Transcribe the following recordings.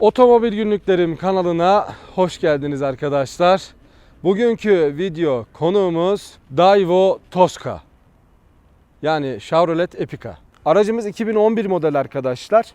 Otomobil Günlüklerim kanalına hoş geldiniz arkadaşlar. Bugünkü video konuğumuz Daewoo Tosca. Yani Chevrolet Epica. Aracımız 2011 model arkadaşlar.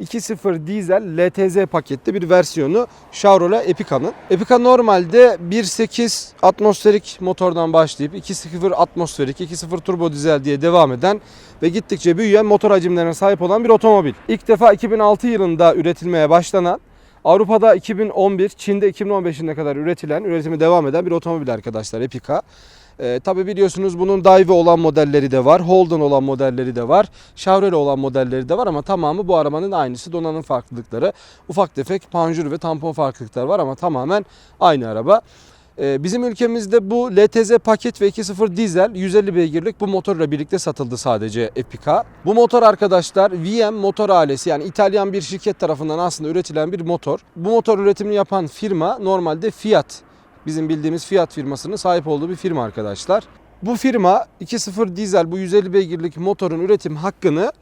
2.0 dizel LTZ paketli bir versiyonu Chevrolet Epica'nın. Epica normalde 1.8 atmosferik motordan başlayıp 2.0 atmosferik, 2.0 turbo dizel diye devam eden ve gittikçe büyüyen motor hacimlerine sahip olan bir otomobil. İlk defa 2006 yılında üretilmeye başlanan Avrupa'da 2011, Çin'de 2015'ine kadar üretilen, üretimi devam eden bir otomobil arkadaşlar Epica. Ee, tabii biliyorsunuz bunun Daewoo olan modelleri de var, Holden olan modelleri de var, Chevrolet olan modelleri de var ama tamamı bu arabanın aynısı. Donanım farklılıkları, ufak tefek panjur ve tampon farklılıkları var ama tamamen aynı araba. Ee, Bizim ülkemizde bu LTZ paket ve 2.0 dizel 150 beygirlik bu motorla birlikte satıldı sadece Epica. Bu motor arkadaşlar VM motor ailesi yani İtalyan bir şirket tarafından aslında üretilen bir motor. Bu motor üretimini yapan firma normalde Fiat. Bizim bildiğimiz Fiat firmasının sahip olduğu bir firma arkadaşlar. Bu firma 2.0 dizel bu 150 beygirlik motorun üretim hakkını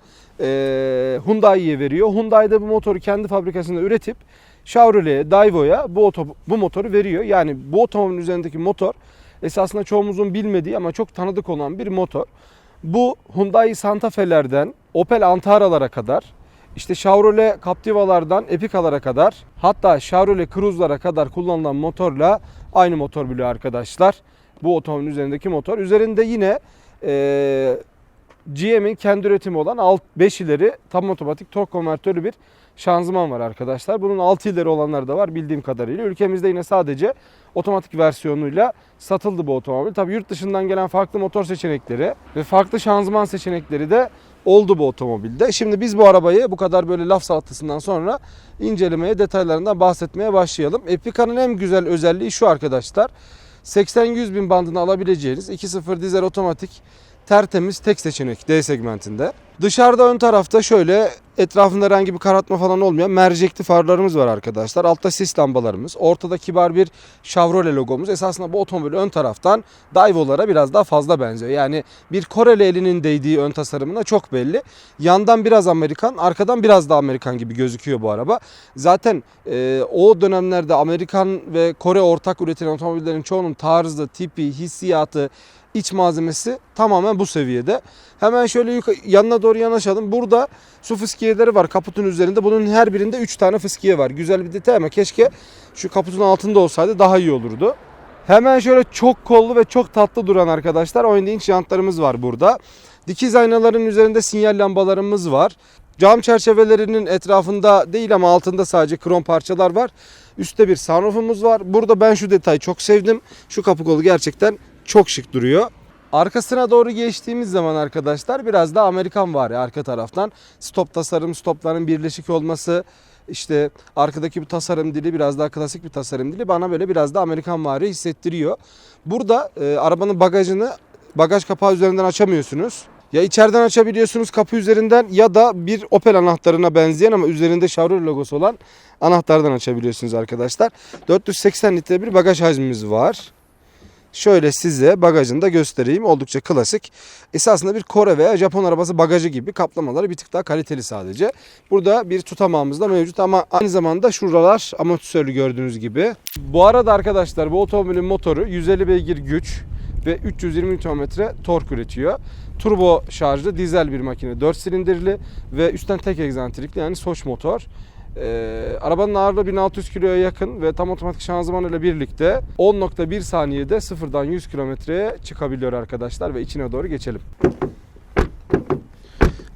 eee Hyundai'ye veriyor. Hyundai de bu motoru kendi fabrikasında üretip Chevrolet'e, Daewoo'ya bu, oto, bu motoru veriyor. Yani bu otomobilin üzerindeki motor esasında çoğumuzun bilmediği ama çok tanıdık olan bir motor. Bu Hyundai Santa Fe'lerden Opel Antara'lara kadar işte Chevrolet Captiva'lardan Epica'lara kadar hatta Chevrolet Cruze'lara kadar kullanılan motorla aynı motor biliyor arkadaşlar. Bu otomobilin üzerindeki motor. Üzerinde yine eee GM'in kendi üretimi olan alt 5 ileri tam otomatik tork konvertörlü bir şanzıman var arkadaşlar. Bunun 6 ileri olanları da var bildiğim kadarıyla. Ülkemizde yine sadece otomatik versiyonuyla satıldı bu otomobil. Tabii yurt dışından gelen farklı motor seçenekleri ve farklı şanzıman seçenekleri de oldu bu otomobilde. Şimdi biz bu arabayı bu kadar böyle laf salatasından sonra incelemeye, detaylarından bahsetmeye başlayalım. Epica'nın en güzel özelliği şu arkadaşlar. 80-100 bin bandını alabileceğiniz 2.0 dizel otomatik tertemiz tek seçenek D segmentinde. Dışarıda ön tarafta şöyle etrafında herhangi bir karartma falan olmayan mercekli farlarımız var arkadaşlar. Altta sis lambalarımız. Ortada kibar bir Chevrolet logomuz. Esasında bu otomobil ön taraftan Daewoo'lara biraz daha fazla benziyor. Yani bir Koreli elinin değdiği ön tasarımına çok belli. Yandan biraz Amerikan, arkadan biraz da Amerikan gibi gözüküyor bu araba. Zaten e, o dönemlerde Amerikan ve Kore ortak üretilen otomobillerin çoğunun tarzı, tipi, hissiyatı, iç malzemesi tamamen bu seviyede. Hemen şöyle yukarı, yanına doğru yanaşalım. Burada su fıskiyeleri var kaputun üzerinde. Bunun her birinde 3 tane fıskiye var. Güzel bir detay ama keşke şu kaputun altında olsaydı daha iyi olurdu. Hemen şöyle çok kollu ve çok tatlı duran arkadaşlar inç jantlarımız var burada. Dikiz aynaların üzerinde sinyal lambalarımız var. Cam çerçevelerinin etrafında değil ama altında sadece krom parçalar var. Üstte bir sunroofumuz var. Burada ben şu detayı çok sevdim. Şu kapı kolu gerçekten çok şık duruyor. Arkasına doğru geçtiğimiz zaman arkadaşlar biraz da Amerikan var ya arka taraftan. Stop tasarım, stopların birleşik olması, işte arkadaki bir tasarım dili biraz daha klasik bir tasarım dili bana böyle biraz da Amerikan vari hissettiriyor. Burada e, arabanın bagajını bagaj kapağı üzerinden açamıyorsunuz. Ya içeriden açabiliyorsunuz kapı üzerinden ya da bir Opel anahtarına benzeyen ama üzerinde Chevrolet logosu olan anahtardan açabiliyorsunuz arkadaşlar. 480 litre bir bagaj hacmimiz var. Şöyle size bagajını da göstereyim. Oldukça klasik. Esasında bir Kore veya Japon arabası bagajı gibi kaplamaları bir tık daha kaliteli sadece. Burada bir tutamağımız da mevcut ama aynı zamanda şuralar amortisörlü gördüğünüz gibi. Bu arada arkadaşlar bu otomobilin motoru 150 beygir güç ve 320 Nm tork üretiyor. Turbo şarjlı dizel bir makine 4 silindirli ve üstten tek egzantrikli yani Soç motor. Ee, arabanın ağırlığı 1600 kiloya yakın ve tam otomatik şanzıman ile birlikte 10.1 saniyede sıfırdan 100 kilometreye çıkabiliyor arkadaşlar ve içine doğru geçelim.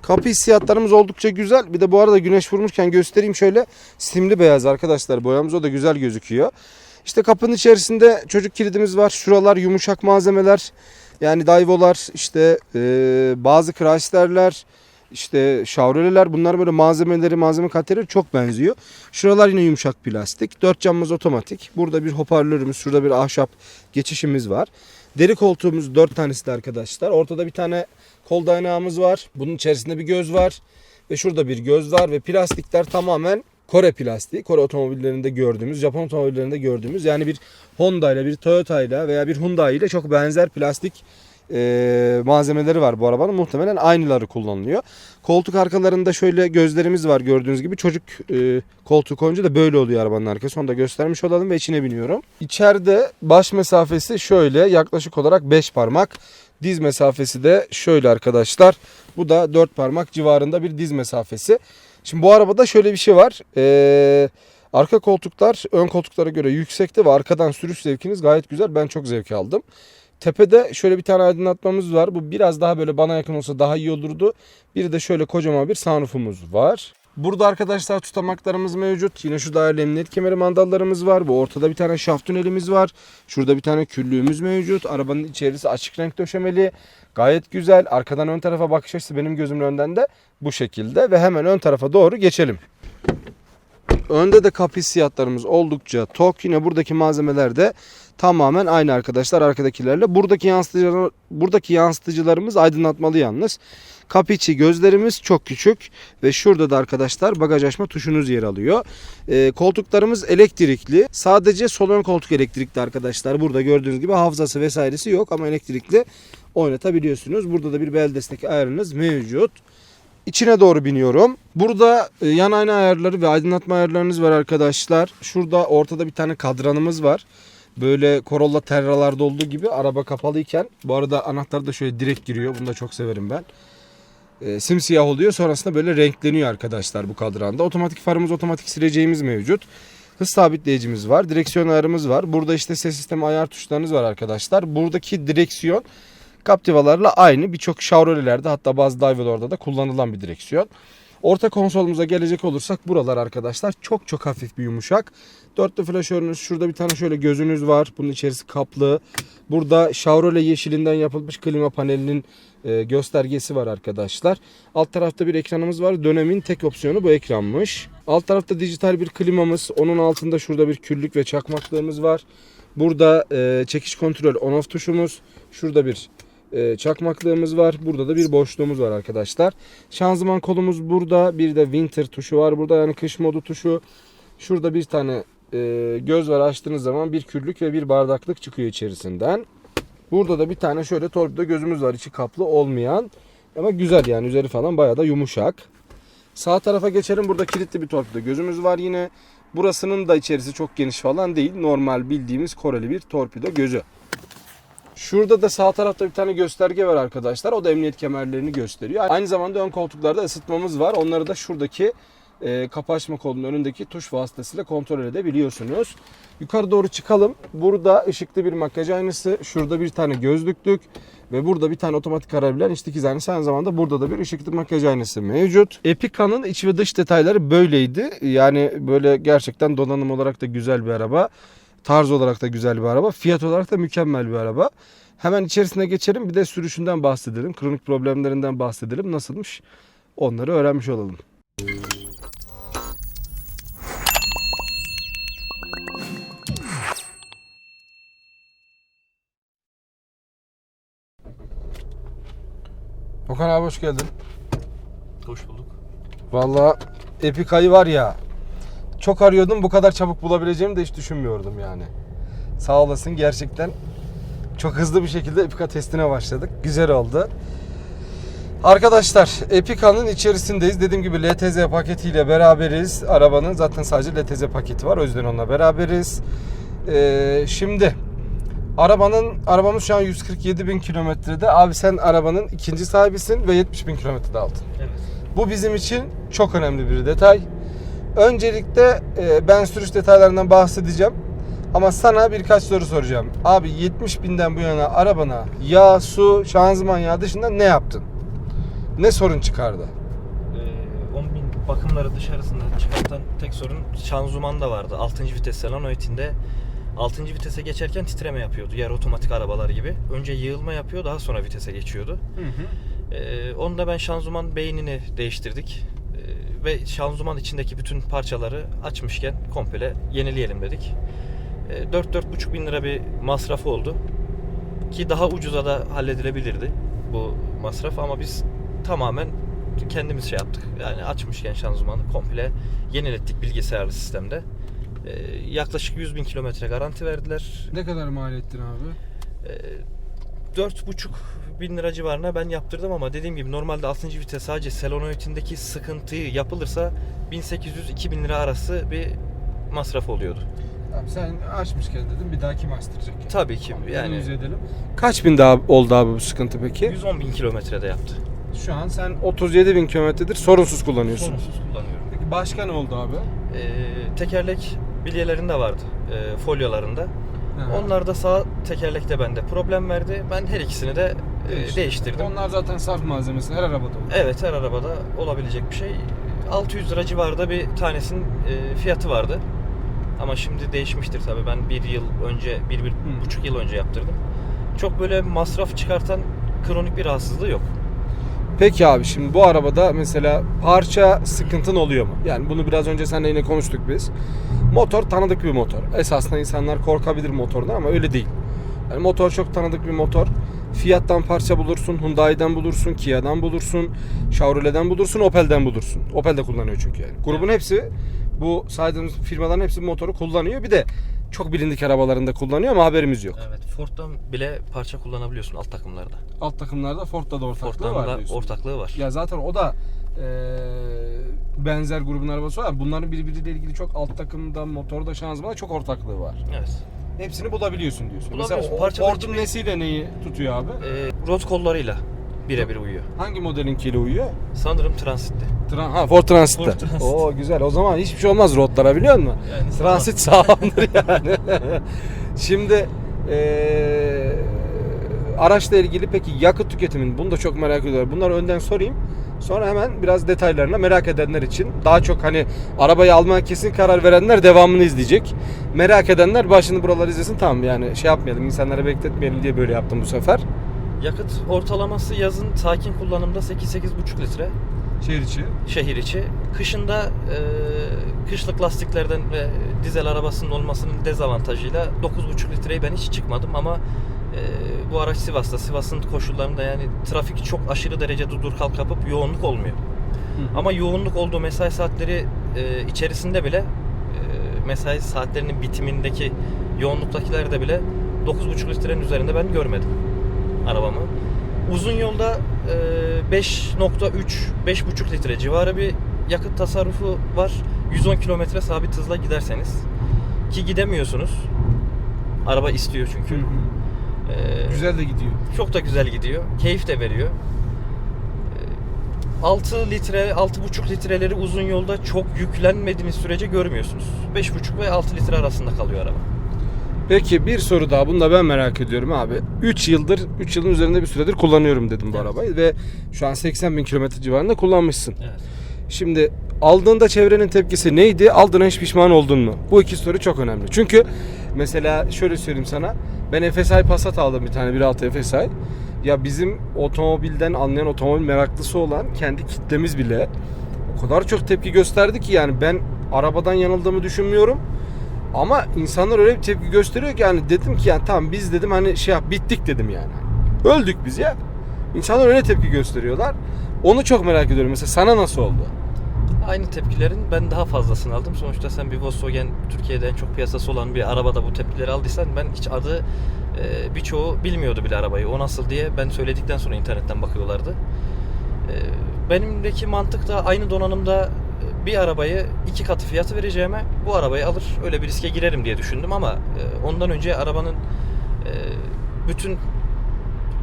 Kapı hissiyatlarımız oldukça güzel. Bir de bu arada güneş vurmuşken göstereyim şöyle simli beyaz arkadaşlar. Boyamız o da güzel gözüküyor. İşte kapının içerisinde çocuk kilidimiz var. Şuralar yumuşak malzemeler. Yani Daewoo'lar işte e, bazı Chrysler'ler işte Chevrolet'ler bunlar böyle malzemeleri malzeme kaliteleri çok benziyor. Şuralar yine yumuşak plastik. Dört camımız otomatik. Burada bir hoparlörümüz, şurada bir ahşap geçişimiz var. Deri koltuğumuz dört tanesi de arkadaşlar. Ortada bir tane kol dayanağımız var. Bunun içerisinde bir göz var. Ve şurada bir göz var ve plastikler tamamen Kore plastiği. Kore otomobillerinde gördüğümüz, Japon otomobillerinde gördüğümüz yani bir Honda ile bir Toyota ile veya bir Hyundai ile çok benzer plastik e, malzemeleri var bu arabanın. Muhtemelen aynıları kullanılıyor. Koltuk arkalarında şöyle gözlerimiz var gördüğünüz gibi. Çocuk e, koltuğu koyunca da böyle oluyor arabanın arkası. Onu da göstermiş olalım ve içine biniyorum. İçeride baş mesafesi şöyle yaklaşık olarak 5 parmak. Diz mesafesi de şöyle arkadaşlar. Bu da 4 parmak civarında bir diz mesafesi. Şimdi bu arabada şöyle bir şey var. Ee, arka koltuklar ön koltuklara göre yüksekte ve arkadan sürüş zevkiniz gayet güzel. Ben çok zevk aldım. Tepede şöyle bir tane aydınlatmamız var. Bu biraz daha böyle bana yakın olsa daha iyi olurdu. Bir de şöyle kocaman bir sunroofumuz var. Burada arkadaşlar tutamaklarımız mevcut. Yine şu daireli emniyet kemeri mandallarımız var. Bu ortada bir tane şaft tünelimiz var. Şurada bir tane küllüğümüz mevcut. Arabanın içerisi açık renk döşemeli. Gayet güzel. Arkadan ön tarafa bakış açısı benim gözümün önden de bu şekilde. Ve hemen ön tarafa doğru geçelim. Önde de kapı hissiyatlarımız oldukça tok. Yine buradaki malzemeler de tamamen aynı arkadaşlar arkadakilerle. Buradaki yansıtıcılar, buradaki yansıtıcılarımız aydınlatmalı yalnız. İçi gözlerimiz çok küçük ve şurada da arkadaşlar bagaj açma tuşunuz yer alıyor. Ee, koltuklarımız elektrikli. Sadece sol ön koltuk elektrikli arkadaşlar. Burada gördüğünüz gibi hafızası vesairesi yok ama elektrikli oynatabiliyorsunuz. Burada da bir bel destek ayarınız mevcut. İçine doğru biniyorum. Burada e, yan ayna ayarları ve aydınlatma ayarlarınız var arkadaşlar. Şurada ortada bir tane kadranımız var. Böyle Corolla Terra'larda olduğu gibi araba kapalıyken bu arada anahtar da şöyle direkt giriyor. Bunu da çok severim ben. E, simsiyah oluyor. Sonrasında böyle renkleniyor arkadaşlar bu kadranda. Otomatik farımız, otomatik sileceğimiz mevcut. Hız sabitleyicimiz var. Direksiyon ayarımız var. Burada işte ses sistemi ayar tuşlarınız var arkadaşlar. Buradaki direksiyon Captiva'larla aynı. Birçok Chevrolet'lerde hatta bazı Daewoo'larda da kullanılan bir direksiyon. Orta konsolumuza gelecek olursak buralar arkadaşlar çok çok hafif bir yumuşak. Dörtlü flaşörünüz şurada bir tane şöyle gözünüz var. Bunun içerisi kaplı. Burada Chevrolet yeşilinden yapılmış klima panelinin e, göstergesi var arkadaşlar. Alt tarafta bir ekranımız var. Dönemin tek opsiyonu bu ekranmış. Alt tarafta dijital bir klimamız. Onun altında şurada bir küllük ve çakmaklığımız var. Burada e, çekiş kontrol on off tuşumuz. Şurada bir e, çakmaklığımız var. Burada da bir boşluğumuz var arkadaşlar. Şanzıman kolumuz burada. Bir de winter tuşu var burada yani kış modu tuşu. Şurada bir tane e, göz var açtığınız zaman bir küllük ve bir bardaklık çıkıyor içerisinden. Burada da bir tane şöyle torpido gözümüz var içi kaplı olmayan. Ama güzel yani üzeri falan bayağı da yumuşak. Sağ tarafa geçelim. Burada kilitli bir torpido gözümüz var yine. Burasının da içerisi çok geniş falan değil. Normal bildiğimiz Koreli bir torpido gözü. Şurada da sağ tarafta bir tane gösterge var arkadaşlar. O da emniyet kemerlerini gösteriyor. Aynı zamanda ön koltuklarda ısıtmamız var. Onları da şuradaki e, kapı kolunun önündeki tuş vasıtasıyla kontrol edebiliyorsunuz. Yukarı doğru çıkalım. Burada ışıklı bir makyaj aynası. Şurada bir tane gözlüklük. Ve burada bir tane otomatik arabilen iç dikiz aynası. Aynı zamanda burada da bir ışıklı makyaj aynası mevcut. Epica'nın iç ve dış detayları böyleydi. Yani böyle gerçekten donanım olarak da güzel bir araba. Tarz olarak da güzel bir araba. Fiyat olarak da mükemmel bir araba. Hemen içerisine geçelim. Bir de sürüşünden bahsedelim. Kronik problemlerinden bahsedelim. Nasılmış? Onları öğrenmiş olalım. Okan abi hoş geldin. Hoş bulduk. Valla Epica'yı var ya çok arıyordum bu kadar çabuk bulabileceğimi de hiç düşünmüyordum yani. Sağ olasın gerçekten çok hızlı bir şekilde Epica testine başladık. Güzel oldu. Arkadaşlar Epica'nın içerisindeyiz. Dediğim gibi LTZ paketiyle beraberiz. Arabanın zaten sadece LTZ paketi var. O yüzden onunla beraberiz. Ee, şimdi arabanın arabamız şu an 147 bin kilometrede. Abi sen arabanın ikinci sahibisin ve 70 bin kilometrede aldın. Evet. Bu bizim için çok önemli bir detay. Öncelikle e, ben sürüş detaylarından bahsedeceğim. Ama sana birkaç soru soracağım. Abi 70 binden bu yana arabana yağ, su, şanzıman yağı dışında ne yaptın? Ne sorun çıkardı? Ee, 10 bin bakımları dışarısında çıkartan tek sorun şanzıman da vardı. 6. vites Selanoid'inde 6. vitese geçerken titreme yapıyordu. Diğer otomatik arabalar gibi. Önce yığılma yapıyor daha sonra vitese geçiyordu. Ee, onu da ben şanzıman beynini değiştirdik. Ee, ve şanzıman içindeki bütün parçaları açmışken komple yenileyelim dedik. Ee, 4-4,5 bin lira bir masraf oldu. Ki daha ucuza da halledilebilirdi bu masraf ama biz tamamen kendimiz şey yaptık. Yani açmışken şanzımanı komple yenilettik bilgisayarlı sistemde. Ee, yaklaşık 100 bin kilometre garanti verdiler. Ne kadar mal ettin abi? Ee, 4,5 bin lira civarına ben yaptırdım ama dediğim gibi normalde 6. vites sadece solenoidindeki sıkıntıyı yapılırsa 1800-2000 lira arası bir masraf oluyordu. Abi sen açmışken dedim bir daha kim açtıracak? Yani? Tabii ki Tamam, yani edelim. Kaç bin daha oldu abi bu sıkıntı peki? 110 bin kilometrede yaptı. Şu an sen 37 bin kilometredir sorunsuz kullanıyorsun. Sorunsuz kullanıyorum. Peki başka ne oldu abi? Ee, tekerlek bilyelerinde vardı, e, folyolarında. Aha. Onlar da sağ tekerlekte bende problem verdi. Ben her ikisini de e, Değiştir. değiştirdim. Onlar zaten saf malzemesi her arabada olur. Evet her arabada olabilecek bir şey. 600 lira civarında bir tanesinin e, fiyatı vardı. Ama şimdi değişmiştir tabii. Ben bir yıl önce, bir, bir Hı. buçuk yıl önce yaptırdım. Çok böyle masraf çıkartan kronik bir rahatsızlığı yok. Peki abi şimdi bu arabada mesela parça sıkıntın oluyor mu? Yani bunu biraz önce seninle yine konuştuk biz. Motor tanıdık bir motor. Esasında insanlar korkabilir motordan ama öyle değil. Yani motor çok tanıdık bir motor. Fiat'tan parça bulursun, Hyundai'den bulursun, Kia'dan bulursun, Chevrolet'den bulursun, Opel'den bulursun. Opel de kullanıyor çünkü yani. Grubun hepsi bu saydığımız firmaların hepsi motoru kullanıyor. Bir de çok bilindik arabalarında kullanıyor ama haberimiz yok. Evet, Ford'dan bile parça kullanabiliyorsun alt takımlarda. Alt takımlarda Ford'da da ortaklığı Ford'dan var da diyorsun. ortaklığı var. Ya zaten o da eee, benzer grubun arabası var. Bunların birbiriyle ilgili çok alt takımda, motorda, şanzımanda çok ortaklığı var. Evet. Hepsini bulabiliyorsun diyorsun. Bulabiliyorsun. Mesela Parçalar Ford'un hiçbir- nesiyle neyi tutuyor abi? E, rot kollarıyla birebir uyuyor. Hangi modelinkiyle uyuyor? Sanırım Transit'te. Tran ha Ford Transit'te. Ford Transit. Oo güzel. O zaman hiçbir şey olmaz rotlara biliyor musun? Yani Transit sağlamdır yani. Şimdi eee araçla ilgili peki yakıt tüketimin bunu da çok merak ediyorlar. Bunları önden sorayım. Sonra hemen biraz detaylarına merak edenler için daha çok hani arabayı almaya kesin karar verenler devamını izleyecek. Merak edenler başını buraları izlesin tamam yani şey yapmayalım insanları bekletmeyelim diye böyle yaptım bu sefer. Yakıt ortalaması yazın sakin kullanımda 8-8,5 litre. Şehir içi. şehir içi. Kışında e, kışlık lastiklerden ve dizel arabasının olmasının dezavantajıyla 9,5 litreyi ben hiç çıkmadım ama e, bu araç Sivas'ta. Sivas'ın koşullarında yani trafik çok aşırı derece dudur kalk yapıp yoğunluk olmuyor. Ama yoğunluk olduğu mesai saatleri e, içerisinde bile e, mesai saatlerinin bitimindeki yoğunluktakilerde bile 9,5 litrenin üzerinde ben görmedim arabamı. Uzun yolda e, 5.3 5.5 litre civarı bir yakıt tasarrufu var. 110 kilometre sabit hızla giderseniz ki gidemiyorsunuz. Araba istiyor çünkü. E, Güzel de gidiyor. çok da güzel gidiyor. Keyif de veriyor. Ee, 6 litre, 6,5 litreleri uzun yolda çok yüklenmediğiniz sürece görmüyorsunuz. 5,5 ve 6 litre arasında kalıyor araba. Peki bir soru daha. Bunu da ben merak ediyorum abi. 3 yıldır, 3 yılın üzerinde bir süredir kullanıyorum dedim bu Evet. arabayı ve şu an 80 bin kilometre civarında kullanmışsın. Evet. Şimdi aldığında çevrenin tepkisi neydi? Aldığına hiç pişman oldun mu? Bu iki soru çok önemli. Çünkü mesela şöyle söyleyeyim sana. Ben FSI Passat aldım bir tane 1.6 FSI. Ya bizim otomobilden anlayan otomobil meraklısı olan kendi kitlemiz bile o kadar çok tepki gösterdi ki yani ben arabadan yanıldığımı düşünmüyorum. Ama insanlar öyle bir tepki gösteriyor ki yani dedim ki yani tamam biz dedim hani şey yap bittik dedim yani. Öldük biz ya. İnsanlar öyle tepki gösteriyorlar. Onu çok merak ediyorum. Mesela sana nasıl oldu? Aynı tepkilerin ben daha fazlasını aldım. Sonuçta sen bir Volkswagen Türkiye'de en çok piyasası olan bir arabada bu tepkileri aldıysan ben hiç adı e, birçoğu bilmiyordu bile arabayı. O nasıl diye ben söyledikten sonra internetten bakıyorlardı. E, benimdeki mantık da aynı donanımda bir arabayı iki katı fiyatı vereceğime bu arabayı alır öyle bir riske girerim diye düşündüm ama e, ondan önce arabanın e, bütün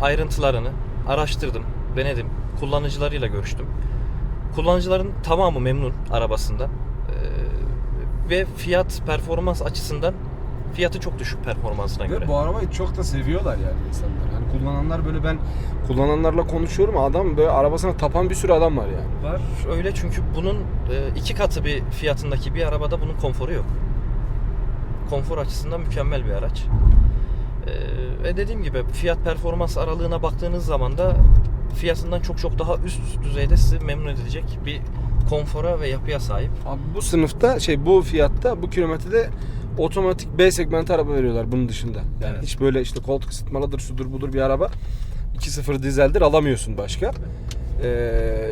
ayrıntılarını araştırdım, denedim, kullanıcılarıyla görüştüm. Kullanıcıların tamamı memnun arabasından. Ee, ve fiyat performans açısından fiyatı çok düşük performansına göre. Ve bu arabayı çok da seviyorlar yani insanlar. Kullananlar böyle ben kullananlarla konuşuyorum adam böyle arabasına tapan bir sürü adam var yani. Var öyle çünkü bunun e, iki katı bir fiyatındaki bir arabada bunun konforu yok. Konfor açısından mükemmel bir araç. Ve dediğim gibi fiyat performans aralığına baktığınız zaman da fiyatından çok çok daha üst düzeyde sizi memnun edecek bir konfora ve yapıya sahip. Abi bu sınıfta şey bu fiyatta bu kilometrede otomatik B segmenti araba veriyorlar bunun dışında. Yani Evet. hiç böyle işte koltuk ısıtmalıdır şudur budur bir araba 2.0 dizeldir alamıyorsun başka. Ee,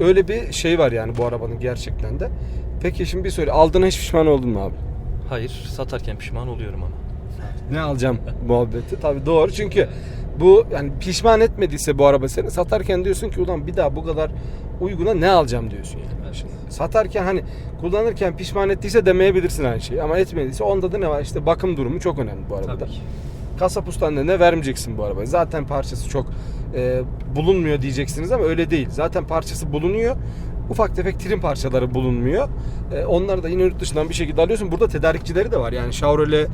öyle bir şey var yani bu arabanın gerçekten de. Peki şimdi bir soru aldığına hiç pişman oldun mu abi? Hayır satarken pişman oluyorum ama. Ne alacağım muhabbeti. Tabii doğru çünkü bu yani pişman etmediyse bu araba seni satarken diyorsun ki ulan bir daha bu kadar uyguna ne alacağım diyorsun yani. Evet. Şimdi satarken hani kullanırken pişman ettiyse demeyebilirsin aynı şeyi ama etmediyse onda da ne var işte bakım durumu çok önemli bu arabada. Tabii ki. Kasap ustanın ne vermeyeceksin bu arabayı. Zaten parçası çok e, bulunmuyor diyeceksiniz ama öyle değil. Zaten parçası bulunuyor. Ufak tefek trim parçaları bulunmuyor. E, onları da yine yurt dışından bir şekilde alıyorsun. Burada tedarikçileri de var. Yani Chevrolet,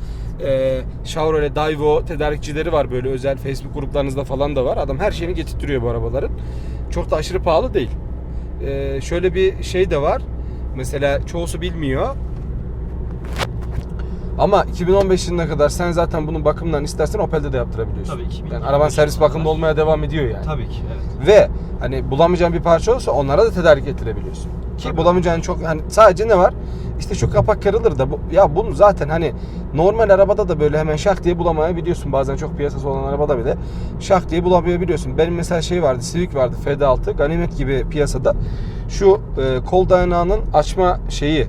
e, Chevrolet, Daiwo tedarikçileri var böyle özel Facebook gruplarınızda falan da var. Adam her şeyini getirtiyor bu arabaların. Çok da aşırı pahalı değil. E, şöyle bir şey de var. Mesela çoğusu bilmiyor. Ama 2015 yılına kadar sen zaten bunun bakımlarını istersen Opel'de de yaptırabiliyorsun. Tabii, 2025 Yani araban servis kadar. olmaya devam ediyor yani. Tabii ki evet. Ve hani bulamayacağın bir parça olursa onlara da tedarik ettirebiliyorsun. Ki Tabii. bulamayacağın çok hani sadece ne var? İşte şu kapak kırılır da bu, ya bunu zaten hani normal arabada da böyle hemen şak diye bulamayabiliyorsun. Bazen çok piyasası olan arabada bile şak diye bulamayabiliyorsun. Benim mesela şey vardı Civic vardı FD6 Ganimet gibi piyasada şu e, kol dayanağının açma şeyi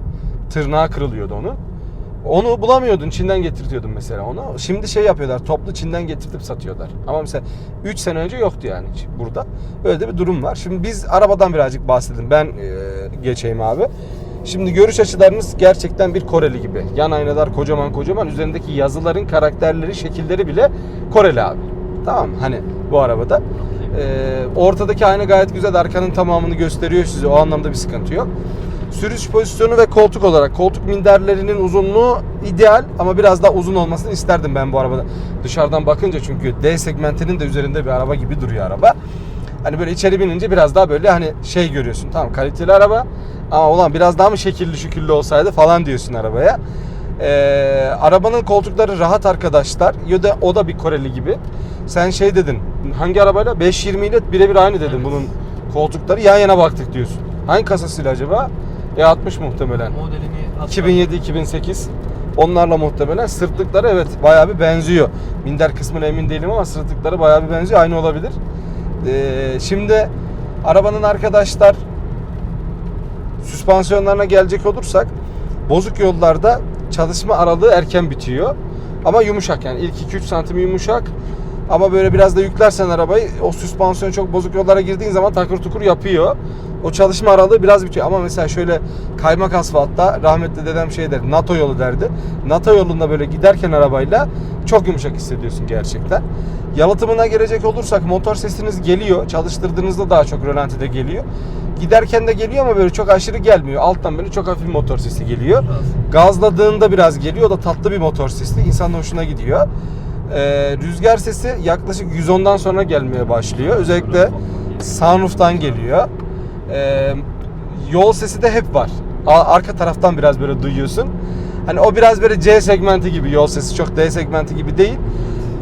tırnağı kırılıyordu onu. Onu bulamıyordun. Çin'den getirtiyordun mesela onu. Şimdi şey yapıyorlar. Toplu Çin'den getirtip satıyorlar. Ama mesela 3 sene önce yoktu yani burada. Öyle de bir durum var. Şimdi biz arabadan birazcık bahsedelim. Ben e, geçeyim abi. Şimdi görüş açılarınız gerçekten bir Koreli gibi. Yan aynalar kocaman kocaman. Üzerindeki yazıların karakterleri, şekilleri bile Koreli abi. Tamam? Hani bu arabada. Ee, ortadaki ayna gayet güzel. Arkanın tamamını gösteriyor size. O anlamda bir sıkıntı yok. Sürüş pozisyonu ve koltuk olarak koltuk minderlerinin uzunluğu ideal ama biraz daha uzun olmasını isterdim ben bu arabada. Dışarıdan bakınca çünkü D segmentinin de üzerinde bir araba gibi duruyor araba. Hani böyle içeri binince biraz daha böyle hani şey görüyorsun. Tamam kaliteli araba ama ulan biraz daha mı şekilli şüküllü olsaydı falan diyorsun arabaya. Ee, arabanın koltukları rahat arkadaşlar. Ya da o da bir Koreli gibi. Sen şey dedin. Hangi arabayla? 520 ile birebir aynı dedin Evet. bunun koltukları. Yan yana baktık diyorsun. Hangi kasasıyla acaba? E60 muhtemelen. Modelini 2007-2008 onlarla muhtemelen sırtlıkları evet bayağı bir benziyor. Minder kısmına emin değilim ama sırtlıkları bayağı bir benziyor. Aynı olabilir. Ee, şimdi arabanın arkadaşlar süspansiyonlarına gelecek olursak bozuk yollarda çalışma aralığı erken bitiyor. Ama yumuşak yani ilk 2-3 santim yumuşak. Ama böyle biraz da yüklersen arabayı o süspansiyon çok bozuk yollara girdiğin zaman takır tukur yapıyor. O çalışma aralığı biraz bitiyor. Ama mesela şöyle kaymak asfaltta rahmetli dedem şey der NATO yolu derdi. NATO yolunda böyle giderken arabayla çok yumuşak hissediyorsun gerçekten. Yalıtımına gelecek olursak motor sesiniz geliyor. Çalıştırdığınızda daha çok rölantide geliyor. Giderken de geliyor ama böyle çok aşırı gelmiyor. Alttan böyle çok hafif motor sesi geliyor. Gazladığında biraz geliyor. O da tatlı bir motor sesi. İnsanın hoşuna gidiyor. Ee, rüzgar sesi yaklaşık 110'dan sonra gelmeye başlıyor. Özellikle sunroof'tan geliyor. Ee, yol sesi de hep var. Arka taraftan biraz böyle duyuyorsun. Hani o biraz böyle C segmenti gibi yol sesi çok D segmenti gibi değil.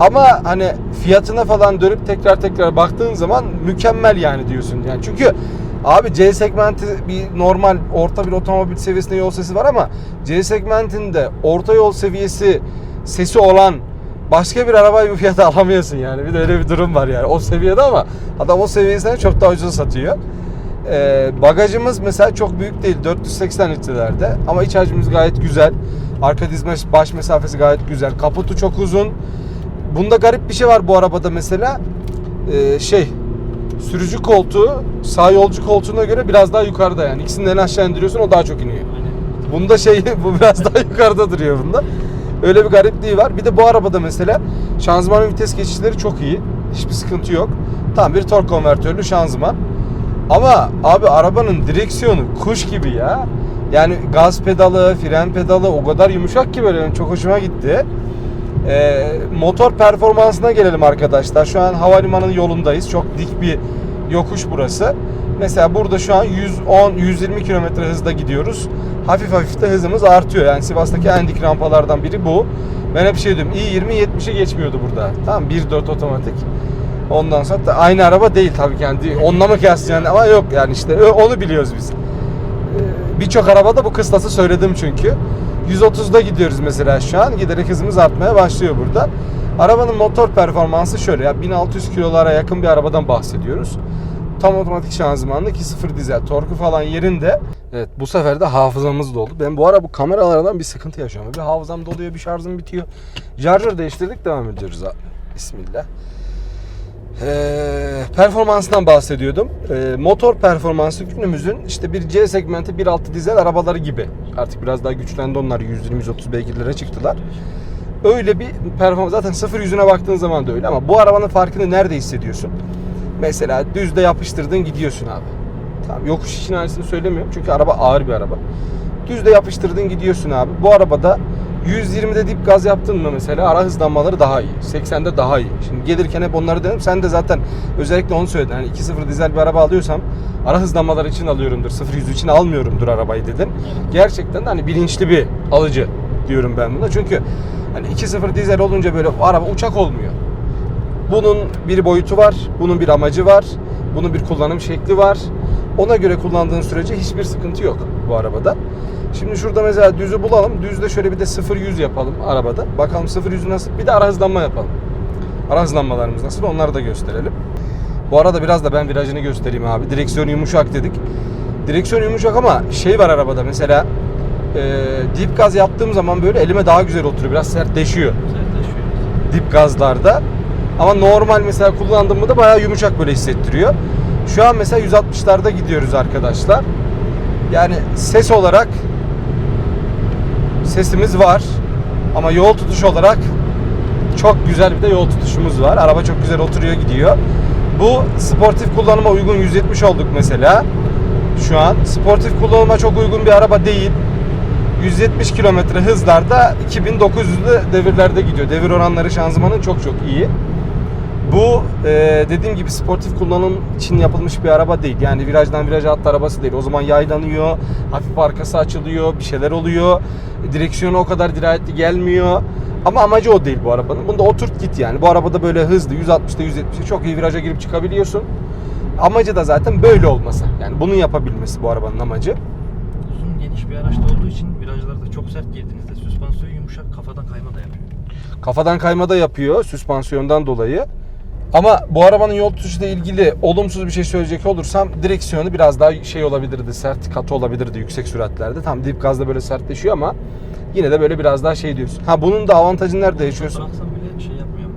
Ama hani fiyatına falan dönüp tekrar tekrar baktığın zaman mükemmel yani diyorsun. Yani çünkü abi C segmenti bir normal orta bir otomobil seviyesinde yol sesi var ama C segmentinde orta yol seviyesi sesi olan başka bir arabayı bu fiyata alamıyorsun yani. Bir de öyle bir durum var yani. O seviyede ama adam o seviyesine çok daha ucuz satıyor. Ee, bagajımız mesela çok büyük değil 480 litrelerde ama iç hacmimiz gayet güzel. Arka dizme baş mesafesi gayet güzel. Kaputu çok uzun. Bunda garip bir şey var bu arabada mesela. Ee, şey sürücü koltuğu sağ yolcu koltuğuna göre biraz daha yukarıda yani. İkisini en aşağı indiriyorsun o daha çok iniyor. Bunda şey bu biraz daha yukarıda duruyor bunda. Öyle bir garipliği var. Bir de bu arabada mesela şanzıman ve vites geçişleri çok iyi. Hiçbir sıkıntı yok. Tam bir tork konvertörlü şanzıman. Ama abi arabanın direksiyonu kuş gibi ya. Yani gaz pedalı, fren pedalı o kadar yumuşak ki böyle çok hoşuma gitti. Ee, motor performansına gelelim arkadaşlar. Şu an havalimanının yolundayız. Çok dik bir yokuş burası. Mesela burada şu an 110-120 km hızda gidiyoruz. Hafif hafif de hızımız artıyor. Yani Sivas'taki en dik rampalardan biri bu. Ben hep şey diyorum. i20 70'e geçmiyordu burada. Tamam 1.4 otomatik. Ondan sonra da aynı araba değil tabii ki. Yani onunla mı kıyaslayacaksın ama yok yani işte onu biliyoruz biz. Ee, Birçok arabada bu kıstası söyledim çünkü. 130'da gidiyoruz mesela şu an. Giderek hızımız artmaya başlıyor burada. Arabanın motor performansı şöyle ya 1600 kilolara yakın bir arabadan bahsediyoruz. Tam otomatik şanzımanlı 2.0 dizel. Torku falan yerinde. Evet bu sefer de hafızamız doldu. Ben bu ara bu kameralardan bir sıkıntı yaşıyorum. Bir hafızam doluyor bir şarjım bitiyor. Şarjör değiştirdik devam ediyoruz abi. Bismillah. Ee, performansından bahsediyordum. Ee, motor performansı günümüzün işte bir C segmenti 1.6 dizel arabaları gibi. Artık biraz daha güçlendi onlar 120-130 beygirlere çıktılar. Öyle bir performans zaten sıfır yüzüne baktığın zaman da öyle ama bu arabanın farkını nerede hissediyorsun? Mesela düzde yapıştırdın gidiyorsun abi. Tamam yokuş için aynısını söylemiyorum çünkü araba ağır bir araba. Düzde yapıştırdın gidiyorsun abi. Bu arabada 120'de dip gaz yaptın mı mesela ara hızlanmaları daha iyi. 80'de daha iyi. Şimdi gelirken hep onları dedim. Sen de zaten özellikle onu söyledin. Hani 2.0 dizel bir araba alıyorsam ara hızlanmaları için alıyorumdur. 0-100 için almıyorumdur arabayı dedin. Gerçekten de hani bilinçli bir alıcı diyorum ben buna. Çünkü hani 2.0 dizel olunca böyle araba uçak olmuyor. Bunun bir boyutu var, bunun bir amacı var, bunun bir kullanım şekli var. Ona göre kullandığın sürece hiçbir sıkıntı yok bu arabada. Şimdi şurada mesela düzü bulalım. Düzde şöyle bir de 0-100 yapalım arabada. Bakalım 0-100'ü nasıl? Bir de ara hızlanma yapalım. Ara hızlanmalarımız nasıl? Onları da gösterelim. Bu arada biraz da ben virajını göstereyim abi. Direksiyon yumuşak dedik. Direksiyon yumuşak ama şey var arabada mesela e, dip gaz yaptığım zaman böyle elime daha güzel oturuyor. Biraz sertleşiyor Sertleşiyor. dip gazlarda. Ama normal mesela kullandığımda da bayağı yumuşak böyle hissettiriyor. Şu an mesela 160'larda gidiyoruz arkadaşlar. Yani ses olarak sesimiz var. Ama yol tutuş olarak çok güzel bir de yol tutuşumuz var. Araba çok güzel oturuyor gidiyor. Bu sportif kullanıma uygun 170 olduk mesela. Şu an sportif kullanıma çok uygun bir araba değil. 170 kilometre hızlarda 2900'lü devirlerde gidiyor. Devir oranları şanzımanın çok çok iyi. Bu e, dediğim gibi sportif kullanım için yapılmış bir araba değil. Yani virajdan viraja at arabası değil. O zaman yaylanıyor, hafif arkası açılıyor, bir şeyler oluyor. Direksiyonu o kadar dirayetli gelmiyor. Ama amacı o değil bu arabanın. Bunda oturt git yani. Bu arabada böyle hızlı 160'da 170'de çok iyi viraja girip çıkabiliyorsun. Amacı da zaten böyle olması. Yani bunun yapabilmesi bu arabanın amacı. Uzun geniş bir araçta olduğu için virajlarda çok sert girdiğinizde süspansiyon yumuşak kafadan kayma da yapıyor. Kafadan kayma da yapıyor süspansiyondan dolayı. Ama bu arabanın yol tutuşuyla ilgili olumsuz bir şey söyleyecek olursam direksiyonu biraz daha şey olabilirdi, sert katı olabilirdi yüksek süratlerde. Tam dip gazda böyle sertleşiyor ama yine de böyle biraz daha şey diyorsun. Ha bunun da avantajını nerede yaşıyorsun? Bıraksam bile şey yapmıyor.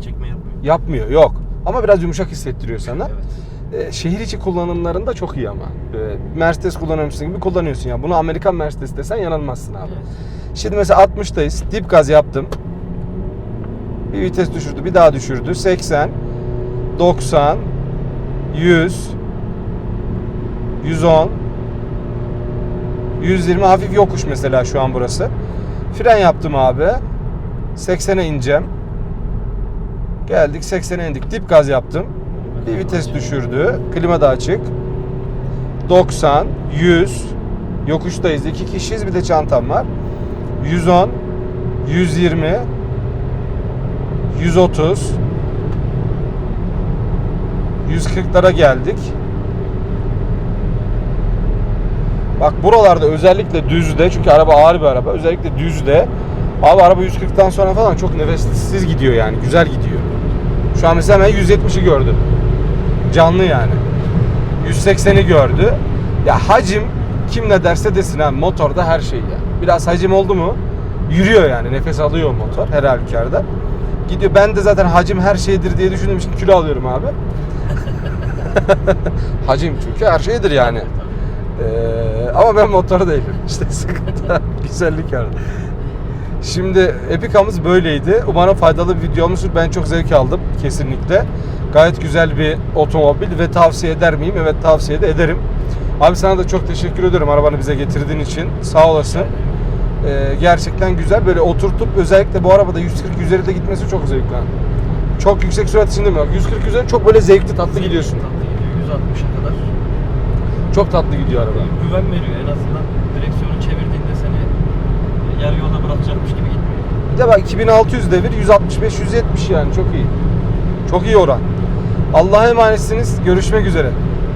Çekme yapmıyor. Yapmıyor, yok. Ama biraz yumuşak hissettiriyor sana. Evet. Ee, şehir içi kullanımlarında çok iyi ama. Ee, Mercedes kullanıyormuşsun gibi kullanıyorsun ya. Bunu Amerikan Mercedes desen yanılmazsın abi. Evet. Şimdi mesela 60'tayız. Dip gaz yaptım. Bir vites düşürdü, bir daha düşürdü. 80, 90, 100, 110, 120 hafif yokuş mesela şu an burası. Fren yaptım abi. 80'e ineceğim. Geldik 80'e indik. Dip gaz yaptım. Bir vites düşürdü. Klima da açık. 90, 100. Yokuştayız. İki kişiyiz. Bir de çantam var. 110, 120, 130, 140'lara geldik. Bak buralarda özellikle düzde çünkü araba ağır bir araba. Özellikle düzde abi araba 140'tan sonra falan çok nefessiz gidiyor yani. Güzel gidiyor. Şu an mesela ben 170'i gördüm. Canlı yani. 180'i gördü. Ya hacim kim ne derse desin ha motorda her şey ya. Biraz hacim oldu mu yürüyor yani nefes alıyor motor her halükarda. Gidiyor ben de zaten hacim her şeydir diye düşündüğüm için kilo alıyorum abi. hacim çünkü her şeydir yani. Ee, ama ben motor değilim. İşte sıkıntı güzellik yani. Şimdi Epica'mız böyleydi. Umarım faydalı bir video olmuştur. Ben çok zevk aldım kesinlikle. Gayet güzel bir otomobil ve tavsiye eder miyim? Evet tavsiye de ederim. Abi sana da çok teşekkür ediyorum arabanı bize getirdiğin için. Sağ olasın. Ee, gerçekten güzel. Böyle oturtup özellikle bu arabada 140 üzerinde gitmesi çok zevkli. Çok yüksek sürat için demiyorum. 140 üzeri çok böyle zevkli tatlı gidiyorsun. Tatlı gidiyor. 160'a kadar Çok tatlı gidiyor araba. güven veriyor. En azından direksiyonu çevirdiğinde seni yarı yolda bırakacakmış gibi gitmiyor. Bir de bak 2600 devir 165 170 yani çok iyi. Çok iyi oran. Allah'a emanetsiniz. Görüşmek üzere.